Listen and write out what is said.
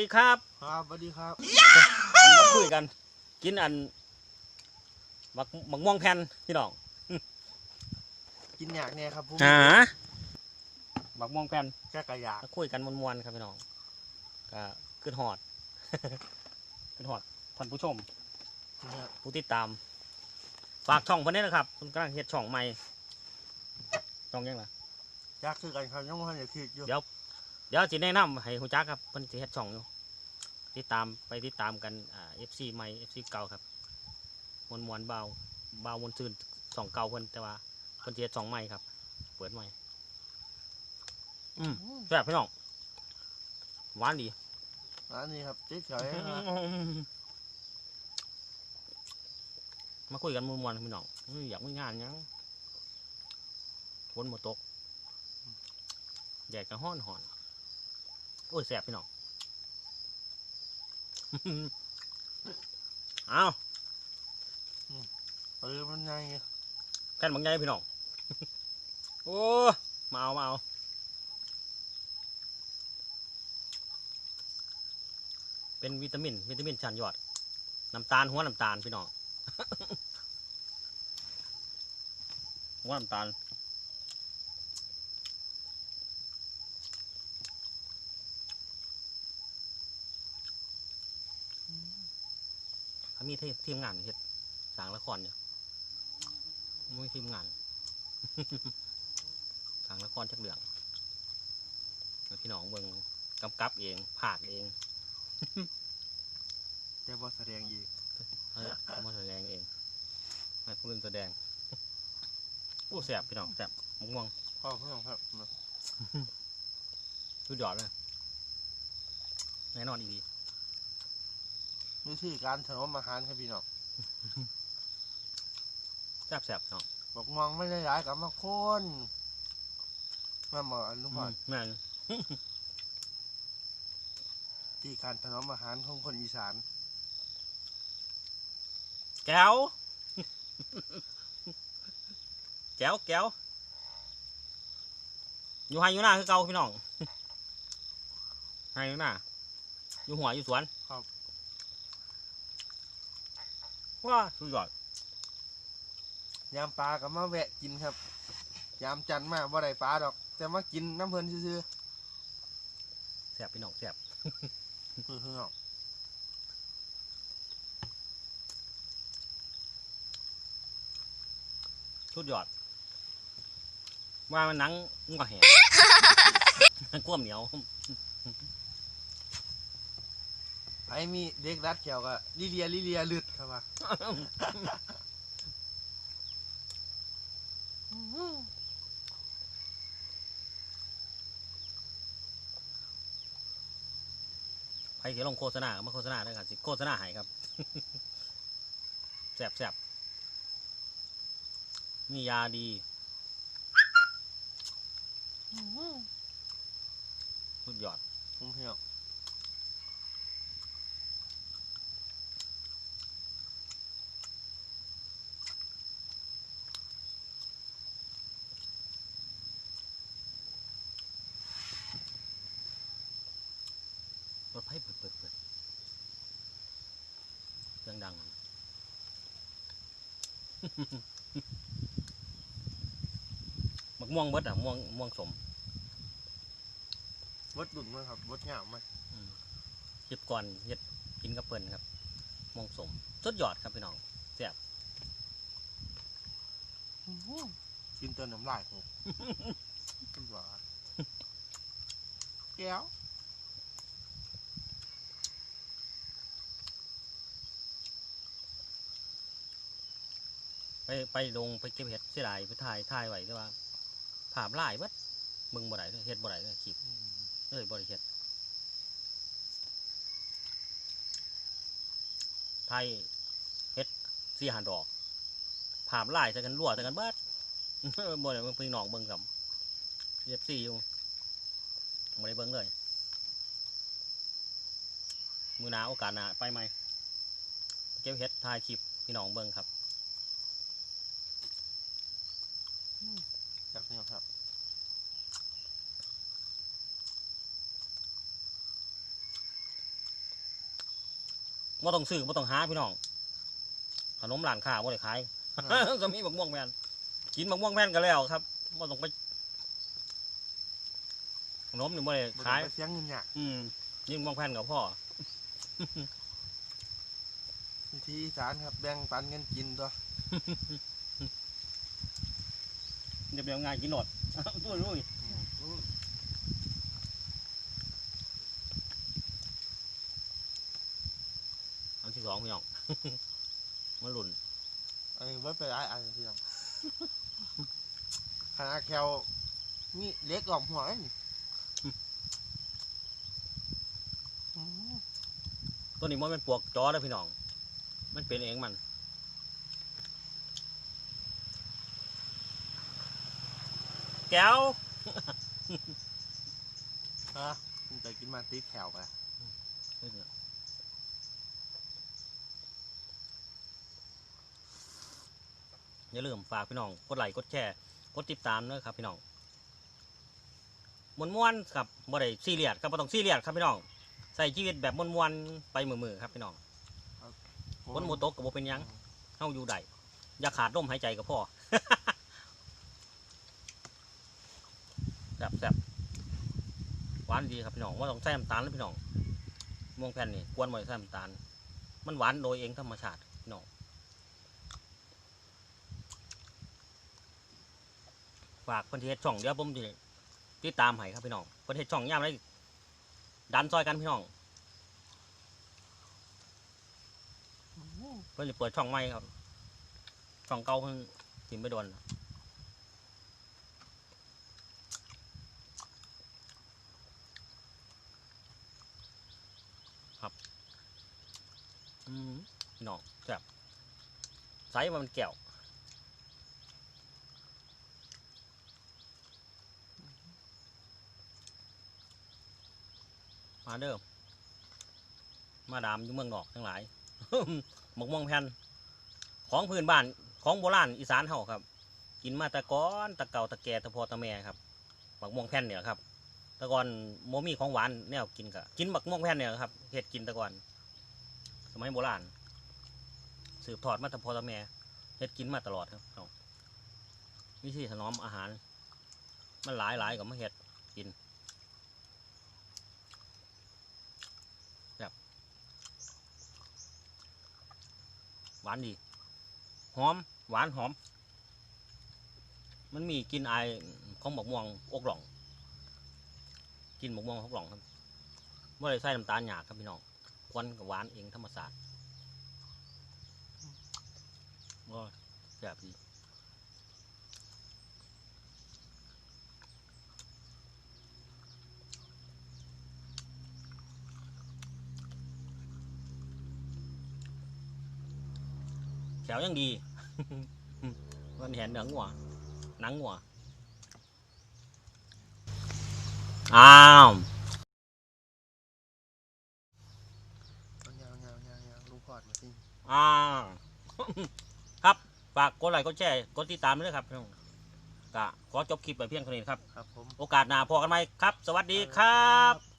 ดีครับครับสวัสดีครับวันนี้มาคุยกัน กินอันบักบักม่วงแผ่นพี่น้องกินอยากเนี่ยครับผู้หาบักม่วงแผ่นแค่กระยากมาคุยกันมวนๆครับพี่น้องก็ขึ้นหอดขึ้นหอดท่านผู้ชมนะครับผู้ติดตาม ฝากช่องเพิ่นนี้นะครับคุณกำลังเฮ็ดช่องใหม่ช่องยังไงยากคือกันครับยังไม่ทันจะคิดอยู่เดี๋ยว เดี๋ยวจะแนะนำให้ฮู้จักครับเพิ่นสิเฮ็ดช่องอยู่ติดตามไปติดตามกันอ่า FC ใหม่ FC เก่าครับมวนมวนๆเบาเบามวนซื่นสองเก่าเพิ่นแต่ว่าเพิ่นสิเฮ็ดช่องใหม่ครับ เปิดใหม่อืมแซ่บพี่น้องหวานดีอันนี้ครับเจ๊เฉยนะครับมาคุยกันมวนๆพี่น้องอื้ออยากมีงานหยังฝนบ่ตกแดดก็ฮ้อนหอน โอ้ยแสบพี่น้องเอาเออมันไงแค่นบางใหญ่พี่น้อง โอ้มาเอามาเอาเป็นวิตามิน วิตามินชั้นยอด น้ำตาลหัวน้ำตาลพี่น้อง หัวน้ำตาล เขามีทีมทีมงานเฮ็ดสร้างละครอยู่มีทีมงานสร้างละครจักเรื่องให้พี่น้องเบิ่งกำกับเองผากเอง แต่ว่าแสดงอีกเออมาแสดงเองให้ผู้อื่นแสดงโอ้แสบพี่น้องแสบมุกม่วงพ่อเพื่อนครับสุดยอดเลยแน่นอนอีดี วิธีการถนอมอาหารครับพี่น้องแสบแสบพี่น้องบอกมองไม่ได้ร้ายกับมาคนมาหมออนุพรอืมแม่นที่การถนอมอาหารของคนอีสาน แก้ว แก้วแก้วอยู่ไฮอยู่หน้าคือเก่าพี่น้องไฮอยู่หน้าอยู่หัวอยู่สวนครับ ว้าสุดยอดยามปลากับมาแวะกินครับ ยามจันทร์มาบ่ได้ปลาดอก แต่มากินน้ำเพลินซื่อแสบพี่น้องแสบๆคือพี่น้องสุดยอด ว่ามันหนังงัวแหง กล้วมเหนียว ไอ้มีเด็กรัดเกี่ยวกับลิเลียลิเลียลึดครับว่าใครเขียนลงโฆษณาก็มาโฆษณาด้วยกันสิโฆษณาให้ครับแสบแสบมียาดีสุดยอดพี่น้อ รถไฟเปิดเปิดเปิดเครื่องดังมักม่วงเบิดอะม่วงม่วงสมวดดุนมั้งครับวดงามมั้ยเฮ็ดก่อนเฮ็ดกินกับเปิ้นครับม่วงสมสุดยอดครับพี่น้องแซ่บกินเติมน้ำลายหกขึ้นหวานแก้ว ไปไปลงไปเก็บเห็ดเสียดายไปถ่ายถ่ายไว้แต่ว่าภาพลายเบิดมึงบ่ได้เด้อเฮ็ดบ่ได้เด้อคลิปเลยบ่ได้เฮ็ดถ่ายเฮ็ดสี่หันดอกภาพลายแต่กันรั่วแต่กันเบิดบ่ได้เบิ่งพี่น้องเบิ่งกับเอฟซีอยู่บ่ได้เบิ่งเลยมือหนาโอกาสหน้าไปใหมเก็บเฮ็ดถ่ายคลิปพี่น้องเบิ่งครับ จากนี้ครับมบ่ต้องซื้อบ่ต้องหาพี่น้อง ขนมร้านค้าบ่ได้ขายก็มีบักม่วงแผ่นกินบักม่วงแผ่นก็แล้วครับบ่ต้องไปขนมนี่บ่ได้บ่ต้องขายไปเสียงเงินหยากอืมยิงม่วงแผ่นกับพ่อวิธีอีสานครับแบ่งปันกันกินตัว เดี๋ยวเดี๋ยวงานกินหนดตุ้ยลุยอืมอันที่สองพี่น้องมาหลุนอันนี้ว่าไปได้อันนี้พี่น้องขนาดแคลมีเล็กกล่อมหัวนี่อืมตัวนี้มันเป็นปวกจอแล้วพี่น้อง มันเป็นเองมัน แก้วอะมันจะกินมาติดแถวไปอย่าลืมฝากพี่น้องกดไลค์กดแชร์กดติดตามด้วยครับพี่น้องมวนม้วนๆครับบ่ได้ซีเรียสครับบ่ต้องซีเรียสครับพี่น้องใส่ชีวิตแบบมวนม้วนๆไปมือๆครับพี่น้องฝนโมตกกับบ่เป็นหยังเฮาอยู่ได้อย่าขาดลมหายใจก็พอ แซ่บแซ่บหวานดีครับพี่น้องว่าต้องใส่น้ำตาลเลยพี่น้องม่วงแผ่นนี่กวนบ่อยใส่น้ำตาล มันหวานโดยเองธรรมชาติพี่น้องฝากเพื่อนที่เฮ็ดช่องเดี๋ยวผมจะติดตามให้ครับพี่น้องเพื่อนเฮ็ดช่องย่ามไรดันซอยกันพี่น้องเพื่อนจะเปิดช่องใหม่ครับช่องเก่าเพิ่งทิมไปโดนครับ อืมพี่น้องแซ่บไซส์มันแก้วมาเด้อมาดามอยู่เมืองนอกทั้งหลายหมกม่วงแผ่นของพื้นบ้านของโบราณอีสานเฮาครับ กินมาตะก้อนตะเก่าตะแก่ตะพอตะแม่ครับหมกม่วงแผ่นเนี่ยครับตะก่อนโมมีของหวานแนวกินกะกินหมกม่วงแผ่นเนี่ยครับเฮ็ดกินตะก่อน สมัยโบราณสืบทอดมาแต่พอตะแม่เฮ็ดกินมาตลอดครับวิธีถนอมอาหาร มันหลายหลายกับมาเฮ็ดกินแบบหวานดี หอม หวานหอม มันมีกินไอของหมกม่วงอกหล่อง กินหมกม่วงอกหล่องครับไม่ได้ใส่น้ำตาลหยาบครับพี่น้อง ควันกับหวานเองธรรมศาสตร์ก็แบบดีแถวยังดี มันเห็นเนื้องัวหนังงัวอ้าว เอายาวยาวยาวยาวลูกพอดมาสิ อ้าว ครับ ฝากกดไลค์กดแชร์กดติดตามด้วยนะครับพี่น้องก็ขอจบคลิปไปเพียงเท่านี้ครับ ครับผม โอกาสหน้าพอกันไหมครับ สวัสดีครับ